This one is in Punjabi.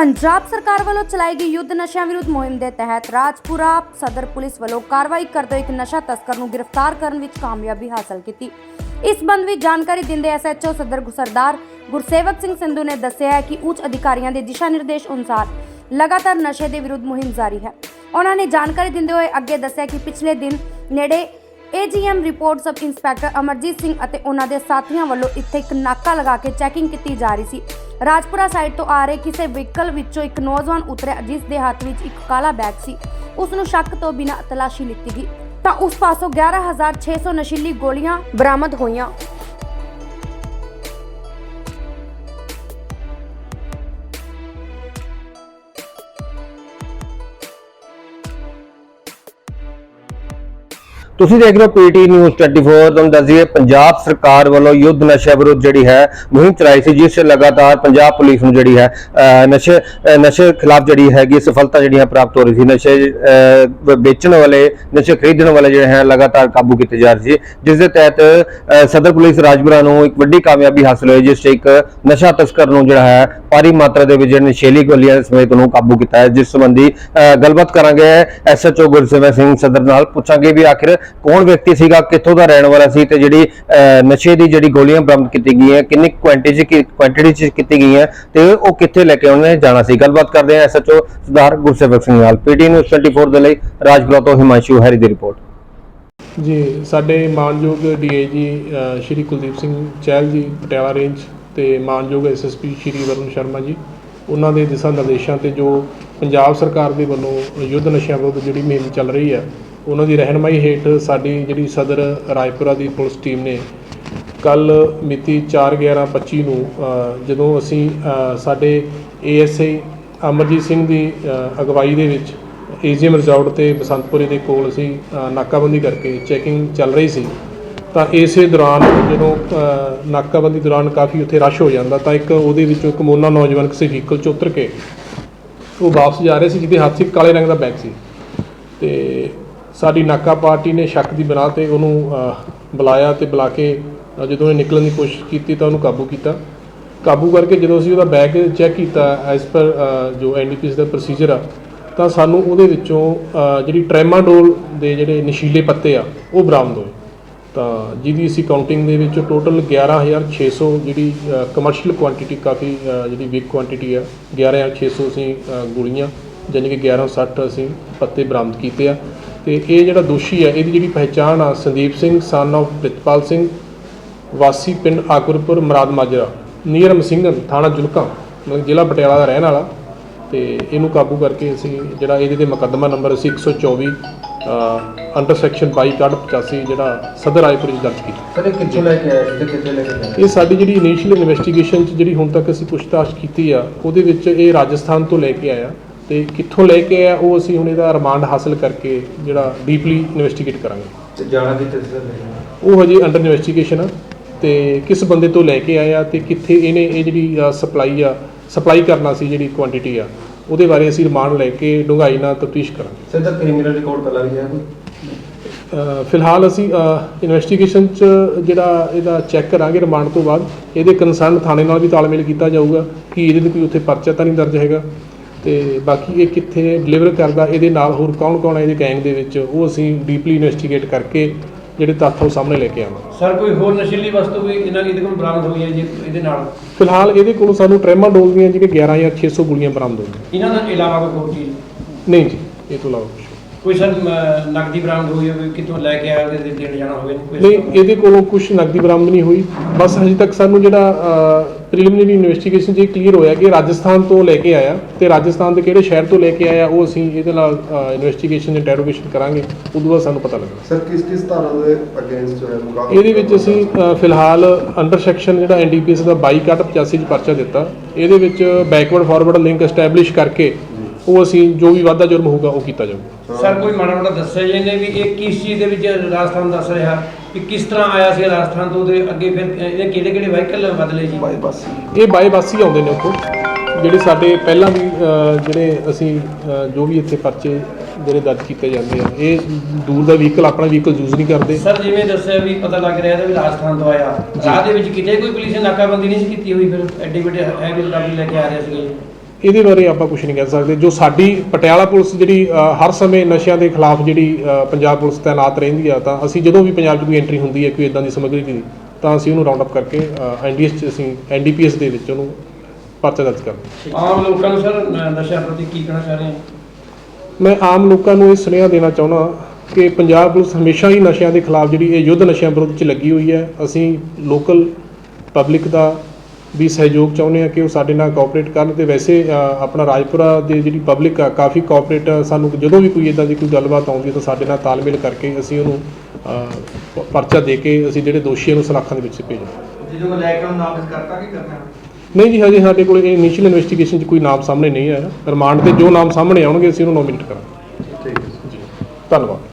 ਪੰਜਾਬ ਸਰਕਾਰ ਵੱਲੋਂ ਚਲਾਈ ਗਈ ਯੁੱਧ ਨਸ਼ਿਆਂ ਵਿਰੁੱਧ ਮੁਹਿੰਮ ਦੇ ਤਹਿਤ ਰਾਜਪੁਰਾ ਸਦਰ ਪੁਲਿਸ ਵੱਲੋਂ ਕਾਰਵਾਈ ਕਰਦੇ ਇੱਕ ਨਸ਼ਾ ਤਸਕਰ ਨੂੰ ਗ੍ਰਿਫਤਾਰ ਕਰਨ ਵਿੱਚ ਕਾਮਯਾਬੀ ਹਾਸਲ ਕੀਤੀ। ਇਸ ਸੰਬੰਧ ਵਿੱਚ ਜਾਣਕਾਰੀ ਦਿੰਦੇ ਐਸਐਚਓ ਸਦਰ ਸਰਦਾਰ ਗੁਰਸੇਵਕ ਸਿੰਘ ਸੰਧੂ ਨੇ ਦੱਸਿਆ ਹੈ ਕਿ ਉੱਚ ਅਧਿਕਾਰੀਆਂ ਦੇ ਦਿਸ਼ਾ ਨਿਰਦੇਸ਼ ਅਨੁਸਾਰ ਲਗਾਤਾਰ ਨਸ਼ੇ ਦੇ ਵਿਰੁੱਧ ਮੁਹਿੰਮ ਜਾਰੀ ਹੈ। ਉਹਨਾਂ ਨੇ ਜਾਣਕਾਰੀ ਦਿੰਦੇ ਹੋਏ ਅੱਗੇ ਦੱਸਿਆ ਕਿ ਪਿਛਲੇ ਦਿਨ ਨੇੜੇ AGM report sub inspector Amarjit Singh ਅਤੇ ਉਹਨਾਂ ਦੇ ਸਾਥੀਆਂ ਵੱਲੋਂ ਇੱਥੇ ਇੱਕ ਨਾਕਾ ਲਗਾ ਕੇ ਚੈਕਿੰਗ ਕੀਤੀ ਜਾ ਰਹੀ ਸੀ। ਰਾਜਪੁਰਾ ਸਾਈਡ ਤੋਂ ਆ ਰਹੇ ਕਿਸੇ ਵਹੀਕਲ ਵਿੱਚੋਂ ਇੱਕ ਨੌਜਵਾਨ ਉਤਰਿਆ, ਜਿਸ ਦੇ ਹੱਥ ਵਿੱਚ ਇੱਕ ਕਾਲਾ ਬੈਗ ਸੀ। ਉਸ ਨੂੰ ਸ਼ੱਕ ਤੋਂ ਬਿਨਾਂ ਤਲਾਸ਼ੀ ਲਿੱਤੀ ਗਈ। ਤਾਂ ਉਸ ਪਾਸੋਂ 11600 ਨਸ਼ੀਲੀ ਗੋਲੀਆਂ ਬਰਾਮਦ ਹੋਈਆਂ। ਤੁਸੀਂ ਦੇਖ ਰਹੇ ਹੋ ਪੀਟੀ ਨਿਊਜ਼ 24 ਤੁਹਾਨੂੰ ਦੱਸ ਦਈਏ ਪੰਜਾਬ ਸਰਕਾਰ ਵੱਲੋਂ ਯੁੱਧ ਨਸ਼ਾ ਵਿਰੁੱਧ ਜਿਹੜੀ ਹੈ ਮੁਹਿੰਮ ਚਲਾਈ ਸੀ, ਜਿਸ 'ਚ ਲਗਾਤਾਰ ਪੰਜਾਬ ਪੁਲਿਸ ਨੂੰ ਜਿਹੜੀ ਹੈ ਨਸ਼ੇ ਨਸ਼ੇ ਖਿਲਾਫ ਜਿਹੜੀ ਹੈਗੀ ਸਫਲਤਾ ਜਿਹੜੀ ਹੈ ਪ੍ਰਾਪਤ ਹੋ ਰਹੀ ਸੀ, ਨਸ਼ੇ ਵੇਚਣ ਵਾਲੇ, ਨਸ਼ੇ ਖਰੀਦਣ ਵਾਲੇ ਜਿਹੜੇ ਹੈ ਲਗਾਤਾਰ ਕਾਬੂ ਕੀਤੇ ਜਾ ਰਹੇ ਸੀ, ਜਿਸ ਦੇ ਤਹਿਤ ਸਦਰ ਪੁਲਿਸ ਰਾਜਪੁਰਾ ਨੂੰ ਇੱਕ ਵੱਡੀ ਕਾਮਯਾਬੀ ਹਾਸਲ ਹੋਈ, ਜਿਸ 'ਚ ਇੱਕ ਨਸ਼ਾ ਤਸਕਰ ਨੂੰ ਜਿਹੜਾ ਹੈ ਭਾਰੀ ਮਾਤਰਾ ਦੇ ਵਿੱਚ ਨਸ਼ੀਲੀ ਗੋਲੀਆਂ ਸਮੇਤ ਨੂੰ ਕਾਬੂ ਕੀਤਾ ਹੈ, ਜਿਸ ਸੰਬੰਧੀ ਗੱਲਬਾਤ ਕਰਾਂਗੇ ਐਸਐਚਓ ਗੁਰਸੇਵਕ ਸਿੰਘ ਸਦਰ ਨਾਲ, ਪੁੱਛਾਂਗੇ ਵੀ ਆਖਿਰ ਕੌਣ ਵਿਅਕਤੀ ਸੀਗਾ, ਕਿੱਥੋਂ ਦਾ ਰਹਿਣ ਵਾਲਾ ਸੀ ਤੇ ਜਿਹੜੀ ਨਸ਼ੇ ਦੀ ਜਿਹੜੀ ਗੋਲੀਆਂ ਬਰਾਮਦ ਕੀਤੀ ਗਈਆਂ, ਕਿੰਨੀ ਕੁਆਂਟੀਟੀ ਚ ਕੁਆਂਟੀਟੀ ਚ ਕੀਤੀ ਗਈਆਂ ਤੇ ਉਹ ਕਿੱਥੇ ਲੈ ਕੇ ਉਹਨੇ ਜਾਣਾ ਸੀ। ਗੱਲਬਾਤ ਕਰਦੇ ਹਾਂ ਐਸਐਚਓ ਸਰਦਾਰ ਗੁਰਸੇਵਕ ਸਿੰਘ ਨਾਲ ਪੀਟੀ ਨਿਊਜ਼ 24 ਦੇ ਲਈ ਰਾਜਪੁਰਾ ਤੋਂ ਹਿਮਾਂਸ਼ੂ ਹੈਰੀ ਦੀ ਰਿਪੋਰਟ। ਜੀ, ਸਾਡੇ ਮਾਨਯੋਗ ਡੀਏਜੀ ਸ਼੍ਰੀ ਕੁਲਦੀਪ ਸਿੰਘ ਚਹਿਲ ਜੀ, ਪਟਿਆਲਾ ਰੇਂਜ ਤੇ ਮਾਨਯੋਗ ਐਸਐਸਪੀ ਸ਼੍ਰੀ ਵਰੁਣ ਸ਼ਰਮਾ ਜੀ, ਉਹਨਾਂ ਦੇ ਦਿਸ਼ਾ ਨਿਰਦੇਸ਼ਾਂ ਤੇ ਜੋ ਪੰਜਾਬ ਸਰਕਾਰ ਦੇ ਵੱਲੋਂ ਯੁੱਧ ਨਸ਼ਿਆਂ ਵਿਰੁੱਧ ਜਿਹੜੀ ਮੁਹਿੰਮ ਚੱਲ ਰਹੀ ਹੈ ਉਹਨਾਂ ਦੀ ਰਹਿਨਮਾਈ ਹੇਠ ਸਾਡੀ ਜਿਹੜੀ ਸਦਰ ਰਾਏਪੁਰਾ ਦੀ ਪੁਲਿਸ ਟੀਮ ਨੇ ਕੱਲ ਮਿਤੀ 4/11/25 ਨੂੰ ਜਦੋਂ ਅਸੀਂ ਅ, ਸਾਡੇ ਏਐਸਆਈ ਅਮਰਜੀਤ ਸਿੰਘ ਦੀ ਅਗਵਾਈ ਦੇ ਵਿੱਚ ਏਜੀਐਮ ਰਿਜ਼ੋਰਟ ਤੇ ਬਸੰਤਪੁਰੇ ਦੇ ਕੋਲ ਅਸੀਂ ਨਾਕਾਬੰਦੀ ਕਰਕੇ ਚੈਕਿੰਗ ਚੱਲ ਰਹੀ ਸੀ ਤਾਂ ਇਸੇ ਦੌਰਾਨ ਜਦੋਂ ਨਾਕਾਬੰਦੀ ਦੌਰਾਨ ਕਾਫੀ ਉੱਥੇ ਰਸ਼ ਹੋ ਜਾਂਦਾ ਤਾਂ ਇੱਕ ਉਹਦੇ ਵਿੱਚੋਂ ਇੱਕ ਮੋਨਾ ਨੌਜਵਾਨ ਕਿਸੇ ਵਹੀਕਲ 'ਚ ਉਤਰ ਕੇ ਉਹ ਵਾਪਸ ਜਾ ਰਹੇ ਸੀ ਜਿਹਦੇ ਹੱਥ 'ਚ ਇੱਕ ਕਾਲੇ ਰੰਗ ਦਾ ਬੈਗ ਸੀ ਤੇ ਸਾਡੀ ਨਾਕਾ ਪਾਰਟੀ ਨੇ ਸ਼ੱਕ ਦੀ ਬਣਾ ਤੇ ਉਹਨੂੰ ਬੁਲਾਇਆ ਤੇ ਬੁਲਾ ਕੇ ਜਦੋਂ ਇਹ ਨਿਕਲਣ ਦੀ ਕੋਸ਼ਿਸ਼ ਕੀਤੀ ਤਾਂ ਉਹਨੂੰ ਕਾਬੂ ਕੀਤਾ। ਕਾਬੂ ਕਰਕੇ ਜਦੋਂ ਅਸੀਂ ਉਹਦਾ ਬੈਗ ਚੈੱਕ ਕੀਤਾ ਐਸ ਪਰ ਜੋ ਐਨਡੀਪੀਐਸ ਦਾ ਪ੍ਰੋਸੀਜਰ ਆ, ਤਾਂ ਸਾਨੂੰ ਉਹਦੇ ਵਿੱਚੋਂ ਜਿਹੜੀ ਟ੍ਰੈਮਾਡੋਲ ਦੇ ਜਿਹੜੇ ਨਸ਼ੀਲੇ ਪੱਤੇ ਆ, ਉਹ ਬਰਾਮਦ ਹੋਏ। ਤਾਂ ਜਿਹਦੀ ਅਸੀਂ ਕਾਊਂਟਿੰਗ ਦੇ ਵਿੱਚ ਟੋਟਲ 11600 ਜਿਹੜੀ ਕਮਰਸ਼ੀਅਲ ਕੁਆਂਟੀਟੀ ਕਾਫੀ ਜਿਹੜੀ ਬਿਗ ਕੁਆਂਟੀਟੀ ਆ 11600 ਅਸੀਂ ਗੋਲੀਆਂ ਯਾਨੀ ਕਿ 1160 ਅਸੀਂ ਪੱਤੇ ਬਰਾਮਦ ਕੀਤੇ ਆ। ਤੇ ਇਹ ਜਿਹੜਾ ਦੋਸ਼ੀ ਆ ਇਹਦੀ ਜਿਹੜੀ ਪਹਿਚਾਣ ਆ ਸੰਦੀਪ ਸਿੰਘ ਸਨ of ਪ੍ਰਿਤਪਾਲ ਸਿੰਘ ਵਾਸੀ ਪਿੰਡ ਆਕੁਰਪੁਰ ਮਰਾਦ ਮਾਜਰਾ ਨੀਅਰ ਮਸਿੰਘਨ ਥਾਣਾ ਜੁਲਕਾ ਮਤਲਬ ਜ਼ਿਲ੍ਹਾ ਪਟਿਆਲਾ ਦਾ ਰਹਿਣ ਵਾਲਾ ਤੇ ਇਹਨੂੰ ਕਾਬੂ ਕਰਕੇ ਅਸੀਂ ਜਿਹੜਾ ਇਹਦੇ ਤੇ ਮੁਕੱਦਮਾ ਨੰਬਰ ਅਸੀਂ 124 ਅੰਡਰ ਸੈਕਸ਼ਨ 22 ਕਾਰਡ 85 ਜਿਹੜਾ ਸਦਰ ਰਾਏਪੁਰ ਵਿੱਚ ਦਰਜ ਕੀਤਾ। ਸਰ ਕਿੱਥੋਂ ਲੈ ਕੇ ਆਏ ਸੀ ਤੇ ਕਿੱਥੇ ਲੈ ਕੇ ਜਾਣਾ ਇਹ ਸਾਡੀ ਜਿਹੜੀ ਇਨੀਸ਼ੀਅਲ ਇਨਵੈਸਟੀਗੇਸ਼ਨ ਚ ਜਿਹੜੀ ਹੁਣ ਤੱਕ ਅਸੀਂ ਪੁੱਛਤਾਛ ਕੀਤੀ ਆ ਉਹਦੇ ਵਿੱਚ ਇਹ ਰਾਜਸਥਾਨ ਤੋਂ ਲੈ ਕੇ ਆਇਆ। ਤੇ ਕਿੱਥੋਂ ਲੈ ਕੇ ਆਇਆ ਉਹ ਅਸੀਂ ਹੁਣ ਇਹਦਾ ਰਿਮਾਂਡ ਹਾਸਲ ਕਰਕੇ ਜਿਹੜਾ ਡੀਪਲੀ ਇਨਵੈਸਟੀਗੇਟ ਕਰਾਂਗੇ। ਤੇ ਜਾਣਾ ਸੀ ਸਰ? ਉਹ ਹਜੇ ਅੰਡਰ ਇਨਵੈਸਟੀਗੇਸ਼ਨ ਆ ਤੇ ਕਿਸ ਬੰਦੇ ਤੋਂ ਲੈ ਕੇ ਆਇਆ ਤੇ ਕਿੱਥੇ ਇਹਨੇ ਇਹ ਜਿਹੜੀ ਸਪਲਾਈ ਆ ਸਪਲਾਈ ਕਰਨਾ ਸੀ ਜਿਹੜੀ ਕੁਆਂਟੀਟੀ ਆ ਉਹਦੇ ਬਾਰੇ ਅਸੀਂ ਰਿਮਾਂਡ ਲੈ ਕੇ ਡੂੰਘਾਈ ਨਾਲ ਤਫਤੀਸ਼ ਕਰਾਂਗੇ। ਸਰ ਦਾ ਕ੍ਰਿਮੀਨਲ ਰਿਕਾਰਡ ਪਹਿਲਾਂ ਵੀ ਹੈ ਕੋਈ? ਅ, ਫਿਲਹਾਲ ਅਸੀਂ ਇਨਵੈਸਟੀਗੇਸ਼ਨ ਚ ਜਿਹੜਾ ਇਹਦਾ ਚੈੱਕ ਕਰਾਂਗੇ ਰਿਮਾਂਡ ਤੋਂ ਬਾਅਦ ਇਹਦੇ ਕੰਸਰਨ ਥਾਣੇ ਨਾਲ ਵੀ ਤਾਲਮੇਲ ਕੀਤਾ ਜਾਊਗਾ ਕਿ ਇਹਦੇ ਤੇ ਕੋਈ ਉੱਥੇ ਪਰਚਾ ਤਾਂ ਨਹੀਂ ਦਰਜ ਹੈਗਾ। ਤੇ ਬਾਕੀ ਇਹ ਕਿੱਥੇ ਡਿਲੀਵਰ ਕਰਦਾ ਇਹਦੇ ਨਾਲ ਹੋਰ ਕੌਣ ਕੌਣ ਹੈ ਇਹਦੇ ਗੈਂਗ ਦੇ ਵਿੱਚ ਉਹ ਅਸੀਂ ਡੀਪਲੀ ਇਨਵੈਸਟੀਗੇਟ ਕਰਕੇ ਜਿਹੜੇ ਤੱਥ ਉਹ ਸਾਹਮਣੇ ਲੈ ਕੇ ਆਵਾਂਗੇ। ਸਰ ਕੋਈ ਹੋਰ ਨਸ਼ੀਲੀ ਵਸਤੂ ਵੀ ਇਹਨਾਂ ਇਹਦੇ ਕੋਲ ਬਰਾਮਦ ਹੋਈ ਹੈ ਜੀ ਇਹਦੇ ਨਾਲ? ਫਿਲਹਾਲ ਇਹਦੇ ਕੋਲੋਂ ਸਾਨੂੰ ਟ੍ਰੈਮਾਡੋਲ ਦੀਆਂ ਜਿਹੜੀਆਂ 11600 ਗੋਲੀਆਂ ਬਰਾਮਦ ਹੋਈਆਂ। ਇਹਨਾਂ ਦਾ ਇਲਾਵਾ ਕੋਈ ਹੋਰ ਚੀਜ਼? ਨਹੀਂ ਜੀ ਇਹ ਤੋਂ ਇਲਾਵਾ ਕੁਛ ਕੋਈ ਸਰ ਨਕਦੀ ਬਰਾਮਦ ਹੋਈ ਹੋਵੇ ਕਿਤੋਂ ਲੈ ਕੇ ਆਇਆ ਉਹਦੇ ਦੇਣ ਜਾਣਾ ਹੋਵੇ? ਨਹੀਂ ਇਹਦੇ ਕੋਲੋਂ ਕੁਝ ਨਕਦੀ ਬਰਾਮਦ ਨਹੀਂ ਹੋਈ। ਬਸ ਹਜੇ ਤੱਕ ਸਾਨੂੰ ਜਿਹੜਾ ਪ੍ਰੀਲਿਮਿਨਰੀ ਇਨਵੈਸਟੀਗੇਸ਼ਨ 'ਚ ਇਹ ਕਲੀਅਰ ਹੋਇਆ ਕਿ ਰਾਜਸਥਾਨ ਤੋਂ ਲੈ ਕੇ ਆਇਆ ਤੇ ਰਾਜਸਥਾਨ ਦੇ ਕਿਹੜੇ ਸ਼ਹਿਰ ਤੋਂ ਲੈ ਕੇ ਆਇਆ ਉਹ ਅਸੀਂ ਇਹਦੇ ਨਾਲ ਇਨਵੈਸਟੀਗੇਸ਼ਨ ਇੰਟਰੋਗੇਸ਼ਨ ਕਰਾਂਗੇ ਉਦੋਂ ਬਾਅਦ ਸਾਨੂੰ ਪਤਾ ਲੱਗਣਾ। ਸਰ ਕਿਸ ਕਿਸ ਧਾਰਾ ਦੇ ਅਗੇਂਸਟ ਹੈ ਮੁਕਾਬਲਾ? ਇਹਦੇ ਵਿੱਚ ਅਸੀਂ ਅ, ਫਿਲਹਾਲ ਅੰਡਰ ਸੈਕਸ਼ਨ ਜਿਹੜਾ ਐਨਡੀਪੀਐਸ ਦਾ 22 ਕੱਟ 85 ਚ ਪਰਚਾ ਦਿੱਤਾ ਇਹਦੇ ਵਿੱਚ ਬੈਕਵਰਡ ਫਾਰਵਰਡ ਲਿੰਕ ਐਸਟੈਬਲਿਸ਼ ਕਰਕੇ ਉਹ ਅਸੀਂ ਜੋ ਵੀ ਵਾਧਾ ਜੁਰਮ ਹੋਊਗਾ ਉਹ ਕੀਤਾ ਜਾਊਗਾ। ਸਰ ਕੋਈ ਮਾੜਾ ਮੋਟਾ ਦੱਸਿਆ ਜੀ ਇਹਨੇ ਵੀ ਇਹ ਕਿਸ ਚੀਜ਼ ਦੇ ਵਿੱਚ ਰਾਜਸਥਾਨ ਦੱਸ ਰਿਹਾ? ਕਿ ਕਿਸ ਤਰ੍ਹਾਂ ਆਇਆ ਸੀ ਰਾਜਸਥਾਨ ਤੋਂ ਤੇ ਅੱਗੇ ਫਿਰ ਇਹਨੇ ਕਿਹੜੇ ਕਿਹੜੇ ਵਾਹੀਕਲ ਬਦਲੇ ਜੀ? ਇਹ ਬਾਏ ਬੱਸ ਹੀ ਆਉਂਦੇ ਨੇ ਉੱਥੋਂ। ਜਿਹੜੇ ਸਾਡੇ ਪਹਿਲਾਂ ਵੀ ਜਿਹੜੇ ਅਸੀਂ ਜੋ ਵੀ ਇੱਥੇ ਪਰਚੇ ਜਿਹੜੇ ਦਰਜ ਕੀਤੇ ਜਾਂਦੇ ਆ ਇਹ ਦੂਰ ਦਾ ਵਹੀਕਲ ਆਪਣਾ ਵਹੀਕਲ ਯੂਜ਼ ਨਹੀਂ ਕਰਦੇ। ਸਰ ਜਿਵੇਂ ਦੱਸਿਆ ਵੀ ਪਤਾ ਲੱਗ ਰਿਹਾ ਇਹਦਾ ਵੀ ਰਾਜਸਥਾਨ ਤੋਂ ਆਇਆ। ਰਾਹ ਦੇ ਵਿੱਚ ਕਿਤੇ ਕੋਈ ਪੁਲਿਸ ਨੇ ਨਾਕਾਬੰਦੀ ਨਹੀਂ ਸੀ ਕੀਤੀ ਹੋਈ ਫਿਰ? ਐਡੀ ਵੱਡੇ ਹੈਵੀ ਗੱਡੀ ਲੈ ਕੇ ਆ ਰਿਹਾ ਸੀ ਇਹਦੇ ਬਾਰੇ ਆਪਾਂ ਕੁਝ ਨਹੀਂ ਕਹਿ ਸਕਦੇ। ਜੋ ਸਾਡੀ ਪਟਿਆਲਾ ਪੁਲਿਸ ਜਿਹੜੀ ਹਰ ਸਮੇਂ ਨਸ਼ਿਆਂ ਦੇ ਖਿਲਾਫ ਜਿਹੜੀ ਪੰਜਾਬ ਪੁਲਿਸ ਤਾਇਨਾਤ ਰਹਿੰਦੀ ਆ ਤਾਂ ਅਸੀਂ ਜਦੋਂ ਵੀ ਪੰਜਾਬ 'ਚ ਕੋਈ ਐਂਟਰੀ ਹੁੰਦੀ ਹੈ ਕੋਈ ਇਦਾਂ ਦੀ ਸਮੱਗਰੀ ਦੀ ਤਾਂ ਅਸੀਂ ਉਹਨੂੰ ਰਾਉਂਡ ਅਪ ਕਰਕੇ ਐਨਡੀਐਸ 'ਚ ਅਸੀਂ ਐਨਡੀਪੀਐਸ ਦੇ ਵਿੱਚ ਉਹਨੂੰ ਪਰਚਾ ਦਰਜ ਕਰਦੇ। ਆਮ ਲੋਕਾਂ ਨੂੰ ਸਰ ਨਸ਼ਿਆਂ ਪ੍ਰਤੀ ਕੀ ਕਹਿਣਾ ਚਾਹ ਰਹੇ ਹੋ? ਮੈਂ ਆਮ ਲੋਕਾਂ ਨੂੰ ਇਹ ਸੁਨੇਹਾ ਦੇਣਾ ਚਾਹੁੰਦਾ ਕਿ ਪੰਜਾਬ ਪੁਲਿਸ ਹਮੇਸ਼ਾ ਹੀ ਨਸ਼ਿਆਂ ਦੇ ਖਿਲਾਫ ਜਿਹੜੀ ਇਹ ਯੁੱਧ ਨਸ਼ਿਆਂ ਵਿਰੁੱਧ 'ਚ ਲੱਗੀ ਹੋਈ ਹੈ। ਅਸੀਂ ਲੋਕਲ ਪਬਲਿਕ ਦਾ ਵੀ ਸਹਿਯੋਗ ਚਾਹੁੰਦੇ ਹਾਂ ਕਿ ਉਹ ਸਾਡੇ ਨਾਲ ਕੋਆਪਰੇਟ ਕਰਨ ਤੇ ਵੈਸੇ ਆਪਣਾ ਰਾਜਪੁਰਾ ਦੇ ਜਿਹੜੀ ਪਬਲਿਕ ਆ ਕਾਫੀ ਕੋਆਪਰੇਟ ਸਾਨੂੰ ਜਦੋਂ ਵੀ ਕੋਈ ਇਦਾਂ ਦੀ ਕੋਈ ਗੱਲਬਾਤ ਆਉਂਦੀ ਤਾਂ ਸਾਡੇ ਨਾਲ ਤਾਲਮੇਲ ਕਰਕੇ ਅਸੀਂ ਉਹਨੂੰ ਪਰਚਾ ਦੇ ਕੇ ਅਸੀਂ ਜਿਹੜੇ ਦੋਸ਼ੀਆਂ ਨੂੰ ਸਲਾਖਾਂ ਦੇ ਵਿੱਚ ਭੇਜਾਂਗੇ। ਜਦੋਂ ਲੈ ਕੇ ਨਾਮ ਕਰਤਾ ਕੀ ਕਰਨਾ? ਨਹੀਂ ਜੀ ਹਜੇ ਸਾਡੇ ਕੋਲ ਇਹ ਇਨੀਸ਼ੀਅਲ ਇਨਵੈਸਟੀਗੇਸ਼ਨ 'ਚ ਕੋਈ ਨਾਮ ਸਾਹਮਣੇ ਨਹੀਂ ਆਇਆ। ਰਿਮਾਂਡ ਤੇ ਜੋ ਨਾਮ ਸਾਹਮਣੇ ਆਉਣਗੇ ਅਸੀਂ ਉਹਨੂੰ ਨੋਮੀਨੇਟ ਕਰਾਂਗੇ। ਠੀਕ ਹੈ ਧੰਨਵਾਦ।